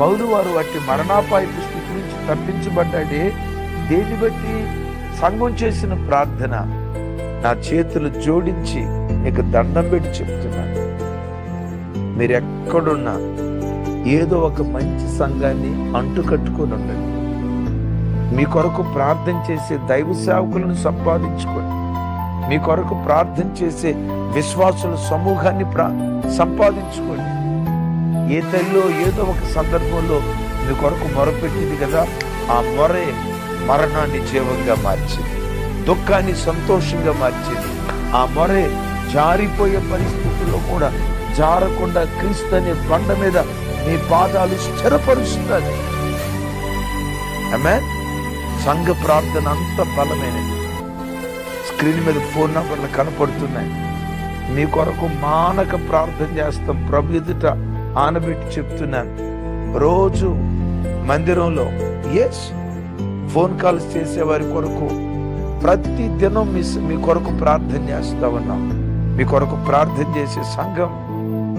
పౌరు వారు వాటి మరణాపాయపు స్థితి నుంచి తప్పించబడ్డాడే. దేన్ని బట్టి? సంఘం చేసిన ప్రార్థన. నా చేతులు జోడించి నీకు దండం పెట్టి చెప్తున్నాను. మీరు ఎక్కడున్నా ఏదో ఒక మంచి సంఘాన్ని అంటుకట్టుకొని ఉండండి. మీ కొరకు ప్రార్థన చేసే దైవ సేవకులను సంపాదించుకోండి. మీ కొరకు ప్రార్థన చేసే విశ్వాసుల సమూహాన్ని ప్రా సంపాదించుకోండి. ఏ తల్లిలో ఏదో ఒక సందర్భంలో మీ కొరకు మొరపెట్టింది కదా ఆ మొరే మరణాన్ని జీవంగా మార్చింది దుఃఖాన్ని సంతోషంగా మార్చింది. ఆ మొరే జారిపోయే పరిస్థితుల్లో కూడా జారకుండా క్రీస్తు అనే బండ మీద మీ పాదాలు స్థిరపరుస్తుంది ఆమె సంఘ ప్రార్థన అంత బలమైనది. స్క్రీన్ మీద ఫోన్ నంబర్లు కనపడుతున్నాయి. మీ కొరకు మానక ప్రార్థన చేస్తాం. ప్రభు ఎదుట ఆనబెట్టి చెప్తున్నాను రోజు మందిరంలో ఎస్ ఫోన్ కాల్స్ చేసేవారి కొరకు ప్రతి దినం మీ మీ కొరకు ప్రార్థన చేస్తూ ఉన్నాం. మీ కొరకు ప్రార్థన చేసే సంఘం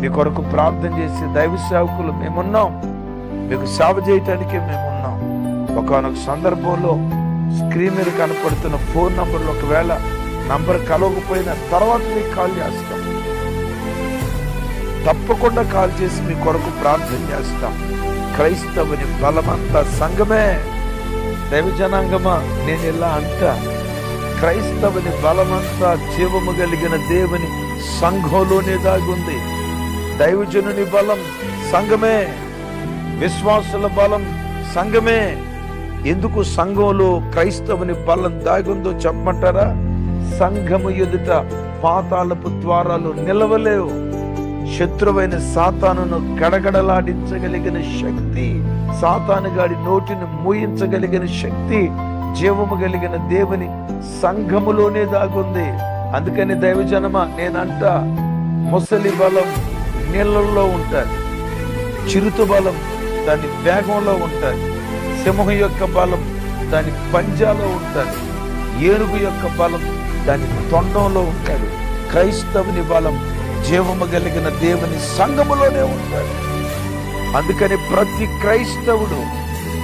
మీ కొరకు ప్రార్థన చేసే దైవ సేవకులు మేమున్నాం. మీకు సేవ చేయటానికి మేమున్నాం. ఒకనొక సందర్భంలో స్క్రీన్ మీద కనపడుతున్న ఫోన్ నంబర్లు ఒకవేళ నంబర్ కలవకపోయిన తర్వాత మీకు కాల్ చేస్తాం. తప్పకుండా కాల్ చేసి మీ కొరకు ప్రార్థన చేస్తాం. క్రైస్తవుని బలమంతా సంఘమే. దైవ జనాంగమా నేను ఇలా అంటా. క్రైస్తవుని బలమంతా జీవము కలిగిన దేవుని సంఘంలోనే దాగుంది. దైవజనుని బలం సంఘమే. విశ్వాసుల బలం సంఘమే. ఎందుకు సంఘంలో క్రైస్తవుని బలం దాగుందో చెప్పమంటారా? సంఘము ఎదుట పాతాళపు ద్వారాలు నిలవలేవు. శత్రువైన సాతానును గడగడలాడించగలిగిన శక్తి సాతాను గాడి నోటిని మూయించగలిగిన శక్తి జీవము కలిగిన దేవుని సంఘములోనే దాగుంది. అందుకని దైవజనమ నేనంట ముసలి బలం నీళ్ళల్లో ఉంటుంది చిరుత బలం దాని వేగంలో ఉంటుంది సింహం యొక్క బలం దాని పంజాలో ఉంటుంది ఏనుగు యొక్క బలం దాని తొండంలో ఉంటాడు క్రైస్తవుని బలం జీవము కలిగిన దేవుని సంఘములోనే ఉంటాడు అందుకని ప్రతి క్రైస్తవుడు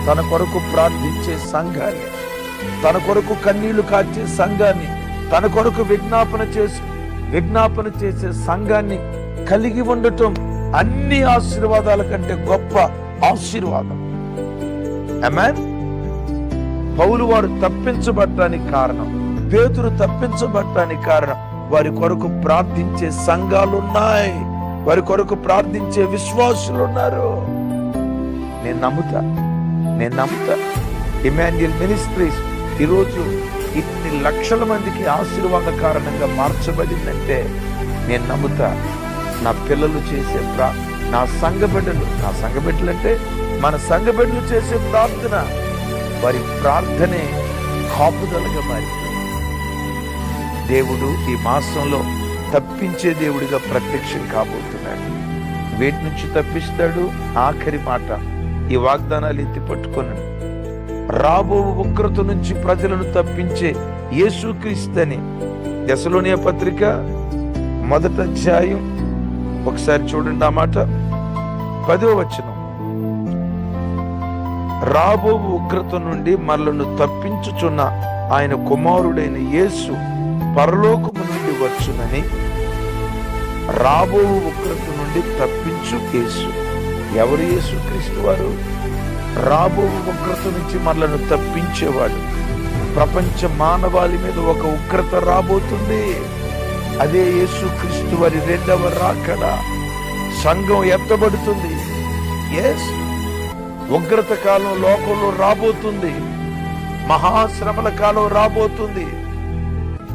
తన కొరకు ప్రార్థించే సంఘాన్ని తన కొరకు కన్నీళ్ళు కాచే సంఘాన్ని తన కొరకు విజ్ఞాపన చేసి విజ్ఞాపన చేసే సంఘాన్ని కలిగి ఉండటం అన్ని ఆశీర్వాదాల కంటే గొప్ప ఆశీర్వాదం Amen? పౌలు వారు తప్పించబడటానికి కారణం పేతురు తప్పించబడటానికి కారణం వారి కొరకు ప్రార్థించే సంఘాలు ఉన్నాయి. వారి కొరకు ప్రార్థించే విశ్వాసులు ఉన్నారు. నేను నమ్ముతా నేను నమ్ముతా. ఇమాన్యుయల్ మినిస్ట్రీస్ ఈరోజు ఇన్ని లక్షల మందికి ఆశీర్వాద కారణంగా మార్చబడిందంటే నేను నమ్ముతా. నా పిల్లలు చేసే ప్రా నా సంఘ బిడ్డలు నా సంఘ బిడ్డలు అంటే మన సంఘ బిడ్డలు చేసే ప్రార్థన వారి ప్రార్థనే కాపుదలగా మారింది. దేవుడు ఈ మాసంలో తప్పించే దేవుడిగా ప్రత్యక్షం కాబోతున్నాడు. వేటి నుంచి తప్పిస్తాడు? ఆఖరి మాట ఈ వాగ్దానాలు ఎత్తి పట్టుకున్నాడు రాబో ఉగ్రత నుంచి ప్రజలను తప్పించే యేసుక్రీస్తని దశలోనే పత్రిక మొదట అధ్యాయం ఒకసారి చూడండి ఆ మాట. పదో వచనం. రాబో ఉగ్రత నుండి మనలను తప్పించుచున్న ఆయన కుమారుడైన యేసు పరలోకము నుండి వచ్చునని రాబో ఉగ్రత నుండి తప్పించు యేసు. ఎవరు యేసు క్రీస్తు వారు? రాబో ఉగ్రత నుంచి మనలను తప్పించేవాడు. ప్రపంచ మానవాళి మీద ఒక ఉగ్రత రాబోతుంది. అదే యేసు క్రీస్తు వారి రెండవ రాకడ. సంఘం ఎత్తబడుతుంది. ఎస్ ఉగ్రత కాలం లోకంలో రాబోతుంది. మహాశ్రమల కాలం రాబోతుంది.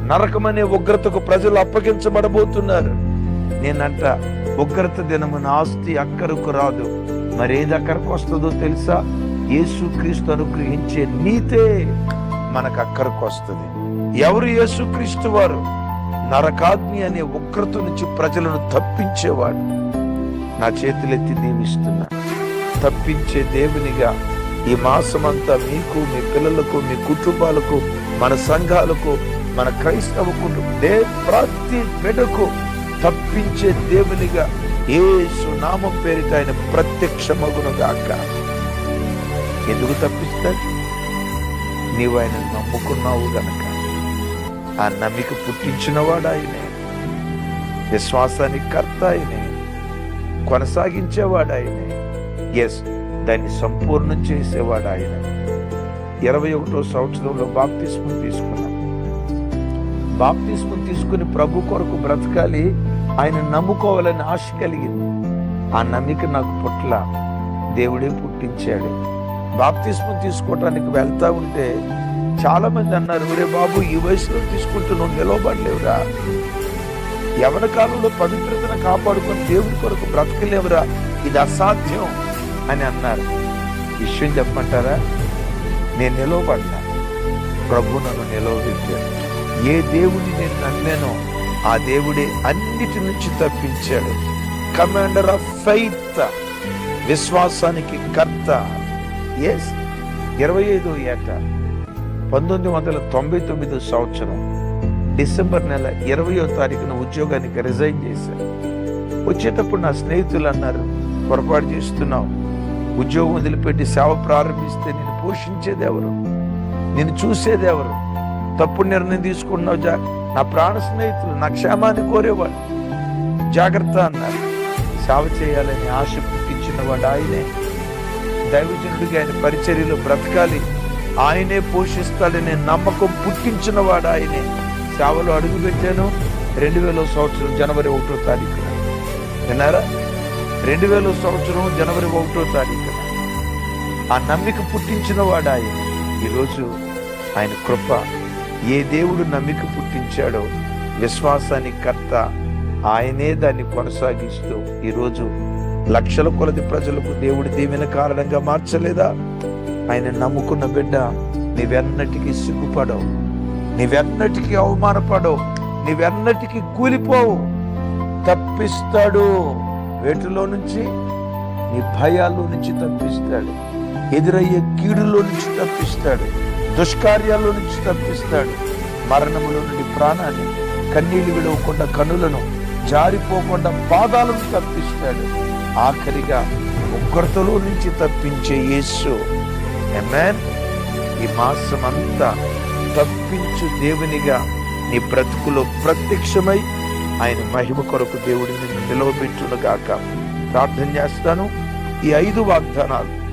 నరకమనే ఉగ్రతకు ప్రజలు అప్పగించబడబోతున్నారు. నేనంట ఉగ్రత దినమున ఆస్తి అక్కరకు రాదు. మరేది అక్కడికి వస్తుందో తెలుసా? యేసుక్రీస్తు అనుగ్రహించే నీతే మనకు అక్కడికి వస్తుంది. ఎవరు యేసుక్రీస్తు వారు? నరకాగ్ని అనే ఉగ్రత నుంచి ప్రజలను తప్పించేవాడు. నా చేతులెత్తి దీవిస్తున్నా. తప్పించే దేవునిగా ఈ మాసమంతా మీకు మీ పిల్లలకు మీ కుటుంబాలకు మన సంఘాలకు మన క్రైస్తవ కుటుంబం. దే ప్రతి బిడకు తప్పించే దేవునిగా ఏసు నామం పేరిట ఆయన ప్రత్యక్షమగును గాక. ఎందుకు తప్పిస్తాడు? నీవు ఆయన నమ్ముకున్నావు గనక. ఆ నమ్మిక పుట్టించినవాడు ఆయనే. విశ్వాసానికి కర్త ఆయనే. కొనసాగించేవాడు ఆయనే. ఎస్ దాన్ని సంపూర్ణం చేసేవాడు ఆయన. ఇరవై ఒకటో సంవత్సరంలో బాప్తిస్మం తీసుకున్నాడు. బాప్తిస్మం తీసుకుని ప్రభు కొరకు బ్రతకాలి ఆయన నమ్ముకోవాలని ఆశ కలిగింది. ఆ నమ్మిక నాకు పుట్ల. దేవుడే పుట్టించాడు. బాప్తిస్మం తీసుకోవటానికి వెళ్తా ఉంటే చాలా మంది అన్నారు రే బాబు ఈ వయసులో తీసుకుంటూ నువ్వు నిలవబడలేవురా. యవన కాలంలో పవిత్రతను కాపాడుకొని దేవుడి కొరకు బ్రతకలేవురా. ఇది అసాధ్యం అని అన్నారు. విషయం చెప్పమంటారా? నేను నిలవబడ్డా ప్రభు నన్ను నిలవబెట్టాడు. ఏ దేవుని నేను నమ్మానో ఆ దేవుడే అన్నిటి నుంచి తప్పించాడు. కమాండర్ ఆఫ్ ఫైత్ విశ్వాసానికి కర్త. ఎస్ ఇరవై ఐదో ఏట పంతొమ్మిది వందల తొంభై తొమ్మిదో సంవత్సరం డిసెంబర్ నెల ఇరవయో తారీఖున ఉద్యోగానికి రిజైన్ చేశాను వచ్చేటప్పుడు నా స్నేహితులు అన్నారు పొరపాటు చేస్తున్నావు. ఉద్యోగం వదిలిపెట్టి సేవ ప్రారంభిస్తే నేను పోషించేదెవరు నేను చూసేదెవరు తప్పుడు నిర్ణయం తీసుకున్నావు జా నా ప్రాణ స్నేహితులు నా క్షేమాన్ని కోరేవాడు జాగ్రత్త అన్నారు. సేవ చేయాలని ఆశ పుట్టించిన వాడు ఆయనే. దైవజనుడిగా ఆయన పరిచర్యలో బ్రతకాలి. ఆయనే పోషిస్తాడనే నమ్మకం పుట్టించిన వాడు ఆయనే. సేవలో అడుగు పెట్టాను. రెండు వేల సంవత్సరం జనవరి ఒకటో తారీఖున. విన్నారా? రెండు వేల సంవత్సరం జనవరి ఒకటో తారీఖున. ఆ నమ్మిక పుట్టించిన వాడు ఆయన. ఈరోజు ఆయన కృప ఏ దేవుడు నమ్మిక పుట్టించాడో విశ్వాసానికి కర్త ఆయనే దాన్ని కొనసాగిస్తూ ఈరోజు లక్షల కొలది ప్రజలకు దేవుడి దీవెన కారణంగా మార్చలేదా? ఆయన నమ్ముకున్న బిడ్డ నీవెన్నటికీ సిగ్గుపడవు నీవెన్నటికీ అవమానపడవు నీవెన్నటికీ కూలిపోవు. తప్పిస్తాడు. వేటిలో నుంచి? నీ భయాల్లో నుంచి తప్పిస్తాడు. ఎదురయ్యే కీడులో నుంచి తప్పిస్తాడు. దుష్కార్యాల్లో నుంచి తప్పిస్తాడు. మరణములో నుండి ప్రాణాన్ని కన్నీళ్ళు విడవకుండా కనులను జారిపోకుండా పాదాలను తప్పిస్తాడు. ఆఖరిగా ఉగ్రతలో నుంచి తప్పించే యేసు. Amen. ఈ మాసం అంతా తప్పించు దేవునిగా నీ బ్రతుకులో ప్రత్యక్షమై ఆయన మహిమ కొరకు దేవుడిని నిలవబెట్టును గాక. ప్రార్థన చేస్తాను. ఈ ఐదు వాగ్దానాలు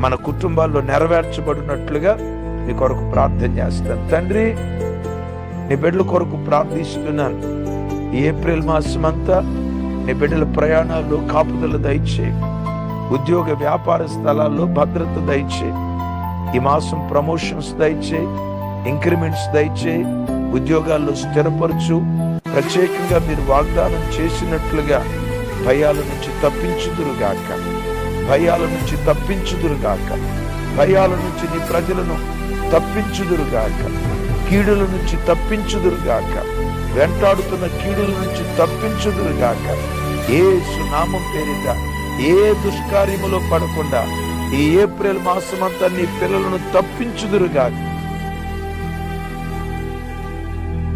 మన కుటుంబాల్లో నెరవేర్చబడినట్లుగా నీ కొరకు ప్రార్థన చేస్తాను. తండ్రి నీ బిడ్డల కొరకు ప్రార్థిస్తున్నాను. ఏప్రిల్ మాసం అంతా నీ బిడ్డల ప్రయాణాల్లో కాపుదలు దయచేయి. ఉద్యోగ వ్యాపార స్థలాల్లో భద్రత దయచేయి. ఈ మాసం ప్రమోషన్స్ దయచేయి ఇంక్రిమెంట్స్ దయచేయి ఉద్యోగాల్లో స్థిరపరచు. ప్రత్యేకంగా మీరు వాగ్దానం చేసినట్లుగా భయాల నుంచి తప్పించుదురుగాక. భయాల నుంచి తప్పించుదురుగాక. భయాల నుంచి నీ ప్రజలను తప్పించుదురుగాక. కీడుల నుంచి తప్పించుదురుగాక. వెంటాడుతున్న కీడుల నుంచి తప్పించుదురుగాక. ఏ సునామం పేరిట ఏ దుష్కార్యములో పడకుండా ఈ ఏప్రిల్ మాసమంతా నీ పిల్లలను తప్పించుదురుగాక.